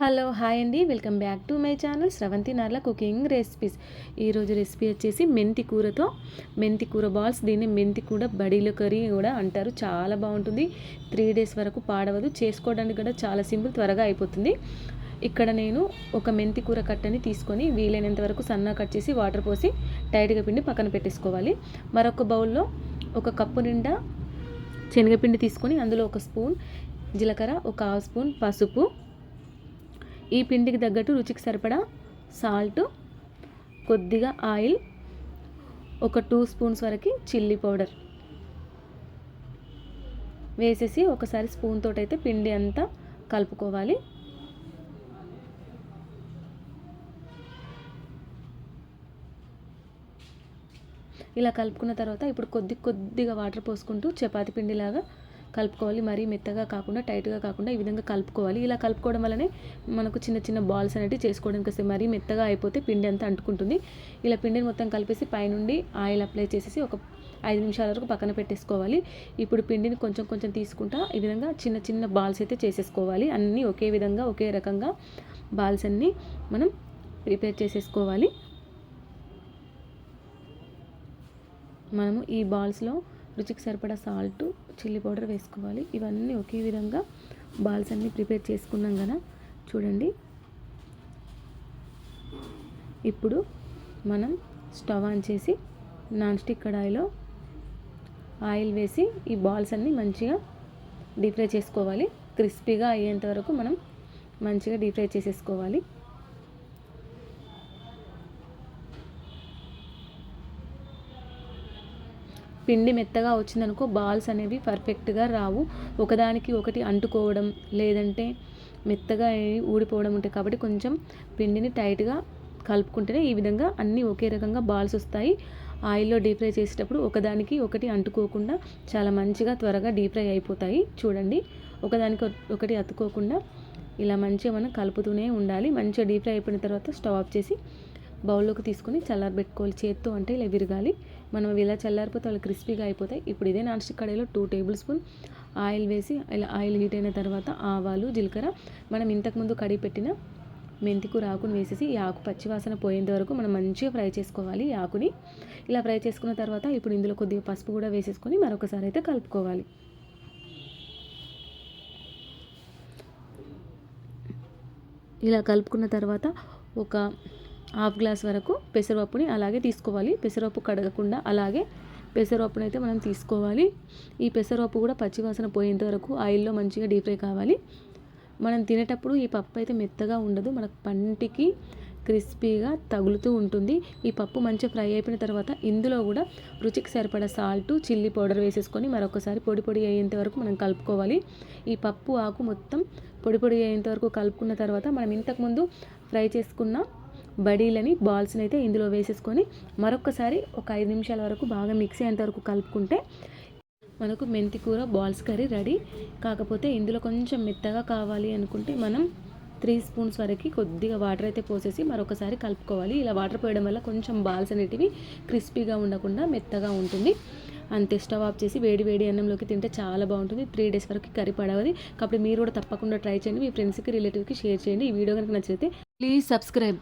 Hello hi అండి. Welcome back to my channel Sravanthi Narla cooking recipes. ఈరోజు recipe వచ్చేసి మెంతి కూరతో మెంతి కూర బాల్స్ దీన్ని మెంతి కూర బడీల కర్రీ కూడా అంటారు. చాలా బాగుంటుంది. త్రీ డేస్ వరకు పాడవదు. చేసుకోవడానికి కూడా చాలా సింపుల్ త్వరగా అయిపోతుంది. ఇక్కడ నేను ఒక మెంతి కూర కట్టని తీసుకొని వీలైనంత వరకు సన్నా కట్ చేసి వాటర్ పోసి టైట్గా పిండి పక్కన పెట్టేసుకోవాలి. మరొక బౌల్లో ఒక కప్పు నిండా శనగపిండి తీసుకొని అందులో ఒక స్పూన్ జీలకర్ర ఒక హాఫ్ స్పూన్ పసుపు ఈ పిండికి తగ్గట్టు రుచికి సరిపడా సాల్ట్ కొద్దిగా ఆయిల్ ఒక టూ స్పూన్స్ వరకు చిల్లీ పౌడర్. వేసేసి ఒకసారి స్పూన్ తోటైతే పిండి అంతా కలుపుకోవాలి. ఇలా కలుపుకున్న తర్వాత ఇప్పుడు కొద్ది కొద్దిగా వాటర్ పోసుకుంటూ చపాతి పిండిలాగా కలుపుకోవాలి. మరీ మెత్తగా కాకుండా టైట్గా కాకుండా ఈ విధంగా కలుపుకోవాలి. ఇలా కలుపుకోవడం వల్లనే మనకు చిన్న చిన్న బాల్స్ అనేవి చేసుకోవడానికి వస్తాయి మరీ మెత్తగా అయిపోతే పిండి అంతా అంటుకుంటుంది. ఇలా పిండిని మొత్తం కలిపేసి పైనుండి ఆయిల్ అప్లై చేసేసి ఒక ఐదు నిమిషాల వరకు పక్కన పెట్టేసుకోవాలి. ఇప్పుడు పిండిని కొంచెం కొంచెం తీసుకుంటా ఈ విధంగా చిన్న చిన్న బాల్స్ అయితే చేసేసుకోవాలి. అన్నీ ఒకే విధంగా ఒకే రకంగా బాల్స్ అన్నీ మనం ప్రిపేర్ చేసేసుకోవాలి. మనము ఈ బాల్స్లో రుచికి సరిపడా సాల్ట్ చిల్లీ పౌడర్ వేసుకోవాలి. ఇవన్నీ ఒకే విధంగా బాల్స్ అన్నీ ప్రిపేర్ చేసుకున్నాం కదా. చూడండి. ఇప్పుడు మనం స్టవ్ ఆన్ చేసి నాన్ స్టిక్ కడాయిలో ఆయిల్ వేసి ఈ బాల్స్ అన్నీ మంచిగా డీప్ ఫ్రై చేసుకోవాలి. క్రిస్పీగా అయ్యేంత వరకు మనం మంచిగా డీప్ ఫ్రై చేసేసుకోవాలి. పిండి మెత్తగా వచ్చిందనుకో బాల్స్ అనేవి పర్ఫెక్ట్గా రావు. ఒకదానికి ఒకటి అంటుకోవడం లేదంటే మెత్తగా ఊడిపోవడం ఉంటాయి కాబట్టి కొంచెం పిండిని టైట్గా కలుపుకుంటేనే ఈ విధంగా అన్నీ ఒకే రకంగా బాల్స్ వస్తాయి. ఆయిల్లో డీప్ ఫ్రై చేసేటప్పుడు ఒకదానికి ఒకటి అంటుకోకుండా చాలా మంచిగా త్వరగా డీప్ ఫ్రై అయిపోతాయి. చూడండి ఒకదానికి ఒకటి అతుకోకుండా ఇలా మంచిగా మనం కలుపుతూనే ఉండాలి. మంచిగా డీప్ ఫ్రై అయిపోయిన తర్వాత స్టవ్ ఆఫ్ చేసి బౌల్లోకి తీసుకొని చల్లారబెట్టుకోవాలి. చేత్తో అంటే ఇలా విరగాలి. మనం ఇలా చల్లారిపోతే వాళ్ళు క్రిస్పీగా అయిపోతాయి. ఇప్పుడు ఇదే నాన్ స్టిక్ కడాయిలో టూ టేబుల్ స్పూన్ ఆయిల్ వేసి ఇలా ఆయిల్ హీట్ అయిన తర్వాత ఆవాలు జీలకర్ర. మనం ఇంతకుముందు కడిగి పెట్టిన మెంతికూర ఆకుని వేసేసి ఈ ఆకు పచ్చివాసన పోయేంత వరకు మనం మంచిగా ఫ్రై చేసుకోవాలి ఈ ఆకుని. ఇలా ఫ్రై చేసుకున్న తర్వాత ఇప్పుడు ఇందులో కొద్దిగా పసుపు కూడా వేసేసుకొని మరొకసారి అయితే కలుపుకోవాలి. ఇలా కలుపుకున్న తర్వాత ఒక హాఫ్ గ్లాస్ వరకు పెసరపప్పుని అలాగే తీసుకోవాలి. పెసరపప్పు కడగకుండా అలాగే పెసరపప్పును అయితే మనం తీసుకోవాలి. ఈ పెసరపప్పు కూడా పచ్చివాసన పోయేంత వరకు ఆయిల్లో మంచిగా డీప్ ఫ్రై కావాలి. మనం తినేటప్పుడు ఈ పప్పు అయితే మెత్తగా ఉండదు. మనకు పంటికి క్రిస్పీగా తగులుతూ ఉంటుంది. ఈ పప్పు మంచిగా ఫ్రై అయిపోయిన తర్వాత ఇందులో కూడా రుచికి సరిపడా సాల్ట్ చిల్లీ పౌడర్ వేసేసుకొని మరొకసారి పొడి పొడి అయ్యేంత వరకు మనం కలుపుకోవాలి. ఈ పప్పు ఆకు మొత్తం పొడి పొడి అయ్యేంత వరకు కలుపుకున్న తర్వాత మనం ఇంతకుముందు ఫ్రై చేసుకున్న బడీలని బాల్స్ని అయితే ఇందులో వేసేసుకొని మరొకసారి ఒక ఐదు నిమిషాల వరకు బాగా మిక్స్ అయ్యేంత వరకు కలుపుకుంటే మనకు మెంతి కూర బాల్స్ కర్రీ రెడీ. కాకపోతే ఇందులో కొంచెం మెత్తగా కావాలి అనుకుంటే మనం త్రీ స్పూన్స్ వరకు కొద్దిగా వాటర్ అయితే పోసేసి మరొకసారి కలుపుకోవాలి. ఇలా వాటర్ పోయడం వల్ల కొంచెం బాల్స్ అనేటివి క్రిస్పీగా ఉండకుండా మెత్తగా ఉంటుంది. అంతే స్టవ్ ఆఫ్ చేసి వేడి వేడి అన్నంలోకి తింటే చాలా బాగుంటుంది. త్రీ డేస్ వరకు కర్రీ పడవది. కాబట్టి మీరు కూడా తప్పకుండా ట్రై చేయండి. మీ ఫ్రెండ్స్కి రిలేటివ్కి షేర్ చేయండి. ఈ వీడియో కనుక నచ్చితే ప్లీజ్ సబ్స్క్రైబ్.